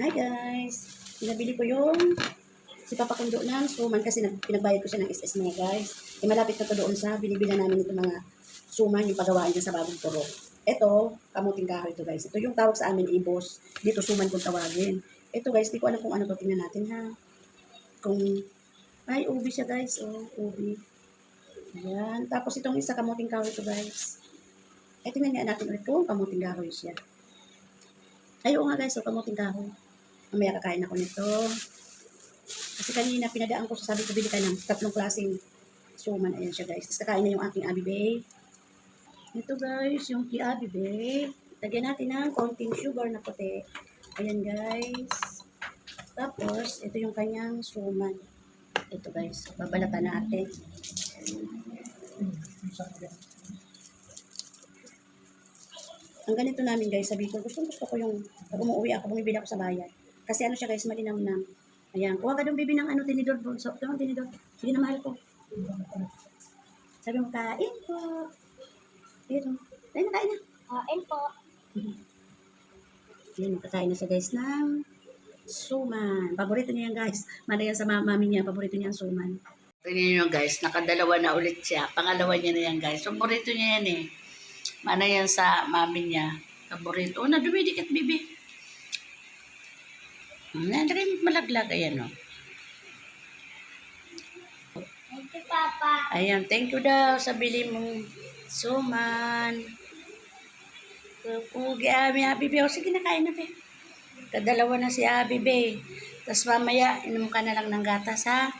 Hi guys! Pinabili ko yung si Papa Kundo ng suman kasi nag, pinagbayad ko siya ng SS mga guys. E malapit na to doon sa binibila namin ito mga suman yung pagawaan niya sa bagong puro. Ito, kamuting kahoy ito guys. Ito yung tawag sa amin ibos. Dito suman kung tawagin. Ito guys, di ko alam kung ano to. Tingnan natin ha. Kung, ay ubi siya guys. Oh, ubi. Ayan. Tapos itong isa kamuting kahoy ito guys. Eh, tingnan nga natin ulit kung kamuting kahoy siya. Ay, oo nga guys, so kamuting kahoy. Mamaya kakain ako nito. Kasi kanina pinadaan ko sa sabi ko bili ng tatlong klaseng suman. Ayan siya guys. Tapos kakain na yung aking abibay. Ito guys, yung kay abibay. Lagyan natin ng konting sugar na puti. Ayan guys. Tapos, ito yung kanyang suman. Ito guys, babalatan natin. Ang ganito namin guys, sabi ko, gusto gusto ko yung pag umuwi ako, bumibili ako sa bayan. Kasi ano siya guys, malinaw na. Ayan, kuha ka doon bibi ng ano, tinidor bro. So, ito ang tinidor. Sige na mahal ko. Sabi mo, kain po. Dito. Kain na, kain na. Kain po. Ayan, kakain na siya guys ng suman. Paborito niya yan guys. Mana yan sa ma- mami niya, paborito niya ang suman. Tingnan nyo guys, nakadalawa na ulit siya. Pangalawa niya na yan guys. Paborito niya yan eh. Mana yan sa mami niya. Paborito. Oh, nadumidikit bibi. Nandari malaglag. Ayan o. Thank you, Papa. Ayan, thank you daw sa bili mong suman. Pugi, Abi, Abi, Be. O, sige na, kain na, Be. Kadalawa na si Abi, Be. Tapos mamaya, inom ka na lang ng gatas, ha?